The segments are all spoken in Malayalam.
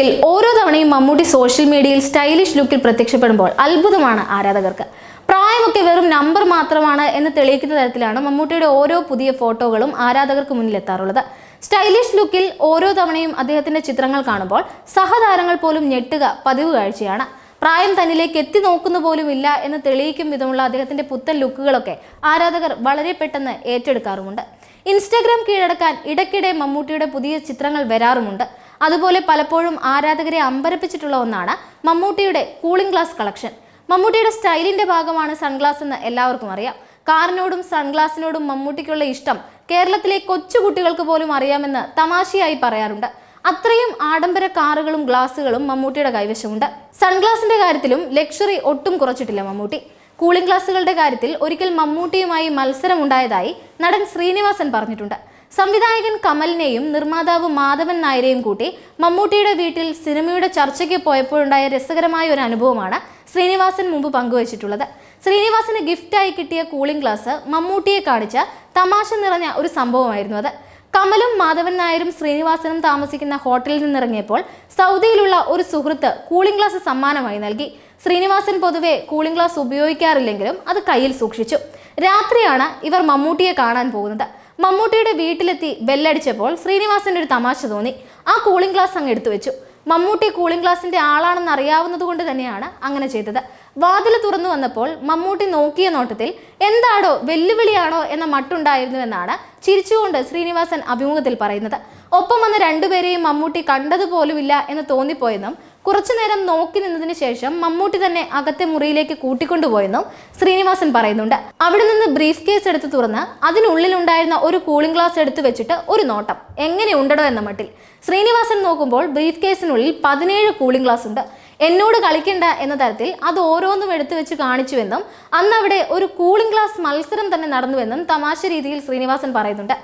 ലുക്കിൽ ഓരോ തവണയും മമ്മൂട്ടി സോഷ്യൽ മീഡിയയിൽ സ്റ്റൈലിഷ് ലുക്കിൽ പ്രത്യക്ഷപ്പെടുമ്പോൾ അത്ഭുതമാണ് ആരാധകർക്ക്. പ്രായമൊക്കെ വെറും നമ്പർ മാത്രമാണ് എന്ന് തെളിയിക്കുന്ന തരത്തിലാണ് മമ്മൂട്ടിയുടെ ഓരോ പുതിയ ഫോട്ടോകളും ആരാധകർക്ക് മുന്നിൽ എത്താറുള്ളത് സ്റ്റൈലിഷ് ലുക്കിൽ ഓരോ തവണയും അദ്ദേഹത്തിന്റെ ചിത്രങ്ങൾ കാണുമ്പോൾ സഹതാരങ്ങൾ പോലും ഞെട്ടുക പതിവ് കാഴ്ചയാണ്. പ്രായം തന്നിലേക്ക് എത്തി നോക്കുന്ന പോലും ഇല്ല എന്ന് തെളിയിക്കും വിധമുള്ള അദ്ദേഹത്തിന്റെ പുത്തൻ ലുക്കുകളൊക്കെ ആരാധകർ വളരെ പെട്ടെന്ന് ഏറ്റെടുക്കാറുമുണ്ട്. ഇൻസ്റ്റാഗ്രാം കീഴടക്കാൻ ഇടയ്ക്കിടെ മമ്മൂട്ടിയുടെ പുതിയ ചിത്രങ്ങൾ വരാറുമുണ്ട്. അതുപോലെ പലപ്പോഴും ആരാധകരെ അമ്പരപ്പിച്ചിട്ടുള്ള ഒന്നാണ് മമ്മൂട്ടിയുടെ കൂളിംഗ് ഗ്ലാസ് കളക്ഷൻ മമ്മൂട്ടിയുടെ സ്റ്റൈലിന്റെ ഭാഗമാണ് സൺഗ്ലാസ് എന്ന് എല്ലാവർക്കും അറിയാം. കാറിനോടും സൺഗ്ലാസിനോടും മമ്മൂട്ടിക്കുള്ള ഇഷ്ടം കേരളത്തിലെ കൊച്ചുകുട്ടികൾക്ക് പോലും അറിയാമെന്ന് തമാശയായി പറയാറുണ്ട്. അത്രയും ആഡംബര കാറുകളും ഗ്ലാസുകളും മമ്മൂട്ടിയുടെ കൈവശമുണ്ട്. സൺഗ്ലാസിന്റെ കാര്യത്തിലും ലക്ഷറി ഒട്ടും കുറച്ചിട്ടില്ല മമ്മൂട്ടി. കൂളിംഗ് ഗ്ലാസുകളുടെ കാര്യത്തിൽ ഒരിക്കൽ മമ്മൂട്ടിയുമായി മത്സരമുണ്ടായതായി നടൻ ശ്രീനിവാസൻ പറഞ്ഞിട്ടുണ്ട്. സംവിധായകൻ കമലിനെയും നിർമ്മാതാവ് മാധവൻ നായരെയും കൂട്ടി മമ്മൂട്ടിയുടെ വീട്ടിൽ സിനിമയുടെ ചർച്ചയ്ക്ക് പോയപ്പോഴുണ്ടായ രസകരമായ ഒരു അനുഭവമാണ് ശ്രീനിവാസൻ മുമ്പ് പങ്കുവച്ചിട്ടുള്ളത്. ശ്രീനിവാസന് ഗിഫ്റ്റായി കിട്ടിയ കൂളിംഗ് ഗ്ലാസ് മമ്മൂട്ടിയെ കാണിച്ച തമാശ നിറഞ്ഞ ഒരു സംഭവമായിരുന്നു അത്. കമലും മാധവൻ നായരും ശ്രീനിവാസനും താമസിക്കുന്ന ഹോട്ടലിൽ നിന്നിറങ്ങിയപ്പോൾ സൗദിയിലുള്ള ഒരു സുഹൃത്ത് കൂളിംഗ് ഗ്ലാസ് സമ്മാനമായി നൽകി. ശ്രീനിവാസൻ പൊതുവെ കൂളിംഗ് ഗ്ലാസ് ഉപയോഗിക്കാറില്ലെങ്കിലും അത് കയ്യിൽ സൂക്ഷിച്ചു. രാത്രിയാണ് ഇവർ മമ്മൂട്ടിയെ കാണാൻ പോകുന്നത്. മമ്മൂട്ടിയുടെ വീട്ടിലെത്തി ബെല്ലടിച്ചപ്പോൾ ശ്രീനിവാസിന്റെ ഒരു തമാശ തോന്നി. ആ കൂളിംഗ് ഗ്ലാസ് അങ്ങ് എടുത്തു വെച്ചു. മമ്മൂട്ടി കൂളിംഗ് ഗ്ലാസിന്റെ ആളാണെന്ന് അറിയാവുന്നത് കൊണ്ട് തന്നെയാണ് അങ്ങനെ ചെയ്തത്. വാതിൽ തുറന്നു വന്നപ്പോൾ മമ്മൂട്ടി നോക്കിയ നോട്ടത്തിൽ എന്താടോ വെല്ലുവിളിയാണോ എന്ന മട്ടുണ്ടായിരുന്നുവെന്നാണ് ചിരിച്ചുകൊണ്ട് ശ്രീനിവാസൻ അഭിമുഖത്തിൽ പറയുന്നത്. ഒപ്പം വന്ന രണ്ടുപേരെയും മമ്മൂട്ടി കണ്ടതുപോലുമില്ല എന്ന് തോന്നിപ്പോയെന്നും കുറച്ചുനേരം നോക്കി നിന്നതിന് ശേഷം മമ്മൂട്ടി തന്നെ അകത്തെ മുറിയിലേക്ക് കൂട്ടിക്കൊണ്ടുപോയെന്നും ശ്രീനിവാസൻ പറയുന്നുണ്ട്. അവിടെ നിന്ന് ബ്രീഫ് കേസ് എടുത്ത് തുറന്ന് അതിനുള്ളിലുണ്ടായിരുന്ന ഒരു കൂളിംഗ് ഗ്ലാസ് എടുത്തു വെച്ചിട്ട് ഒരു നോട്ടം. എങ്ങനെ ഉണ്ടടോ എന്ന മട്ടിൽ. ശ്രീനിവാസൻ നോക്കുമ്പോൾ ബ്രീഫ് കേസിനുള്ളിൽ പതിനേഴ് കൂളിംഗ് ഗ്ലാസ് ഉണ്ട്. എന്നോട് കളിക്കണ്ട എന്ന തരത്തിൽ അത് ഓരോന്നും എടുത്തു വെച്ച് കാണിച്ചുവെന്നും അന്ന് അവിടെ ഒരു കൂളിംഗ് ഗ്ലാസ് മത്സരം തന്നെ നടന്നുവെന്നും തമാശ രീതിയിൽ ശ്രീനിവാസൻ പറയുന്നുണ്ട്.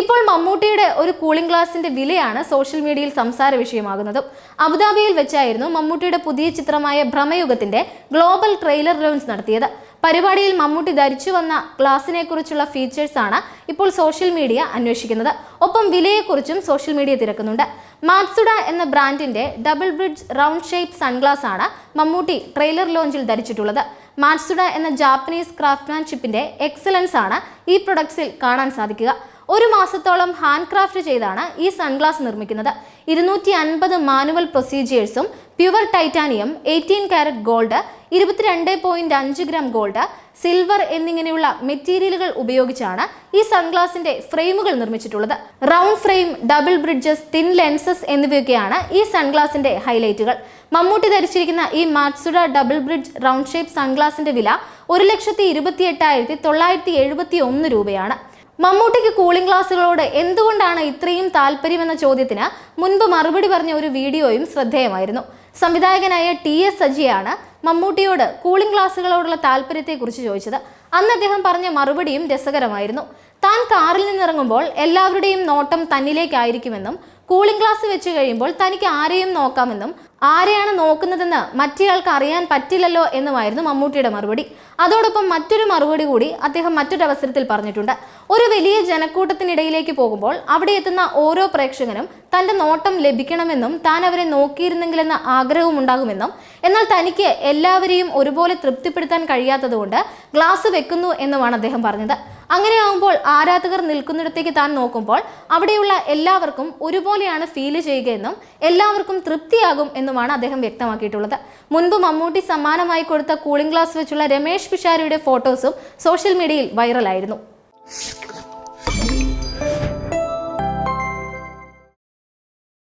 ഇപ്പോൾ മമ്മൂട്ടിയുടെ ഒരു കൂളിംഗ് ഗ്ലാസിന്റെ വിലയാണ് സോഷ്യൽ മീഡിയയിൽ സംസാര വിഷയമാകുന്നത്. അബുദാബിയിൽ വെച്ചായിരുന്നു മമ്മൂട്ടിയുടെ പുതിയ ചിത്രമായ ഭ്രമയുഗത്തിന്റെ ഗ്ലോബൽ ട്രെയിലർ ലോഞ്ച് നടത്തിയത്. പരിപാടിയിൽ മമ്മൂട്ടി ധരിച്ചു വന്ന ഗ്ലാസിനെ കുറിച്ചുള്ള ഫീച്ചേഴ്സാണ് ഇപ്പോൾ സോഷ്യൽ മീഡിയ അന്വേഷിക്കുന്നത്. ഒപ്പം വിലയെക്കുറിച്ചും സോഷ്യൽ മീഡിയ തിരക്കുന്നുണ്ട്. മാത്സുഡ എന്ന ബ്രാൻഡിന്റെ double bridge round shape sunglass ആണ് മമ്മൂട്ടി ട്രെയിലർ ലോഞ്ചിൽ ധരിച്ചിട്ടുള്ളത്. മാത്സുഡ എന്ന ജാപ്പനീസ് ക്രാഫ്റ്റ്മാൻഷിപ്പിന്റെ എക്സലൻസ് ആണ് ഈ പ്രൊഡക്ട്സിൽ കാണാൻ സാധിക്കുക. ഒരു മാസത്തോളം ഹാൻഡ് ക്രാഫ്റ്റ് ചെയ്താണ് ഈ സൺഗ്ലാസ് നിർമ്മിക്കുന്നത്. ഇരുന്നൂറ്റി അൻപത് manual പ്രൊസീജിയേഴ്സും pure titanium eighteen carat gold ഇരുപത്തിരണ്ട് പോയിന്റ് അഞ്ച് ഗ്രാം ഗോൾഡ് സിൽവർ എന്നിങ്ങനെയുള്ള മെറ്റീരിയലുകൾ ഉപയോഗിച്ചാണ് ഈ സൺഗ്ലാസിന്റെ ഫ്രെയിമുകൾ നിർമ്മിച്ചിട്ടുള്ളത്. Round frame double bridges thin lenses എന്നിവയൊക്കെയാണ് ഈ സൺഗ്ലാസിന്റെ ഹൈലൈറ്റുകൾ. മമ്മൂട്ടി ധരിച്ചിരിക്കുന്ന ഈ Matsuda double bridge round shape സൺഗ്ലാസിന്റെ വില ഒരു ലക്ഷത്തി ഇരുപത്തി എട്ടായിരത്തി തൊള്ളായിരത്തി എഴുപത്തി ഒന്ന് രൂപയാണ്. മമ്മൂട്ടിക്ക് കൂളിംഗ് ഗ്ലാസുകളോട് എന്തുകൊണ്ടാണ് ഇത്രയും താല്പര്യമെന്ന ചോദ്യത്തിന് മുൻപ് മറുപടി പറഞ്ഞ ഒരു വീഡിയോയും ശ്രദ്ധേയമായിരുന്നു. സംവിധായകനായ ടി എസ് സജിയാണ് മമ്മൂട്ടിയോട് കൂളിംഗ് ഗ്ലാസുകളോടുള്ള താല്പര്യത്തെക്കുറിച്ച് ചോദിച്ചത്. അന്ന് അദ്ദേഹം പറഞ്ഞ മറുപടിയും രസകരമായിരുന്നു. താൻ കാറിൽ നിന്നിറങ്ങുമ്പോൾ എല്ലാവരുടെയും നോട്ടം തന്നിലേക്കായിരിക്കുമെന്നും കൂളിംഗ് ഗ്ലാസ് വെച്ച് കഴിയുമ്പോൾ തനിക്ക് ആരെയും നോക്കാമെന്നും ആരെയാണ് നോക്കുന്നതെന്ന് മറ്റേയാൾക്ക് അറിയാൻ പറ്റില്ലല്ലോ എന്നുമായിരുന്നു മമ്മൂട്ടിയുടെ മറുപടി. അതോടൊപ്പം മറ്റൊരു മറുപടി കൂടി അദ്ദേഹം മറ്റൊരു അവസരത്തിൽ പറഞ്ഞിട്ടുണ്ട്. ഒരു വലിയ ജനക്കൂട്ടത്തിനിടയിലേക്ക് പോകുമ്പോൾ അവിടെ എത്തുന്ന ഓരോ പ്രേക്ഷകനും തന്റെ നോട്ടം ലഭിക്കണമെന്നും താൻ അവരെ നോക്കിയിരുന്നെങ്കിലെന്ന ആഗ്രഹവും ഉണ്ടാകുമെന്നും എന്നാൽ തനിക്ക് എല്ലാവരെയും ഒരുപോലെ തൃപ്തിപ്പെടുത്താൻ കഴിയാത്തതുകൊണ്ട് ഗ്ലാസ് വെക്കുന്നു എന്നുമാണ് അദ്ദേഹം പറഞ്ഞത്. അങ്ങനെയാകുമ്പോൾ ആരാധകർ നിൽക്കുന്നിടത്തേക്ക് താൻ നോക്കുമ്പോൾ അവിടെയുള്ള എല്ലാവർക്കും ഒരുപോലെയാണ് ഫീൽ ചെയ്യുകയെന്നും എല്ലാവർക്കും തൃപ്തിയാകും എന്നുമാണ് അദ്ദേഹം വ്യക്തമാക്കിയിട്ടുള്ളത്. മുൻപ് മമ്മൂട്ടി സമ്മാനമായി കൊടുത്ത കൂളിംഗ് ഗ്ലാസ് വെച്ചുള്ള രമേഷ് പിഷാരിയുടെ ഫോട്ടോസും സോഷ്യൽ മീഡിയയിൽ വൈറലായിരുന്നു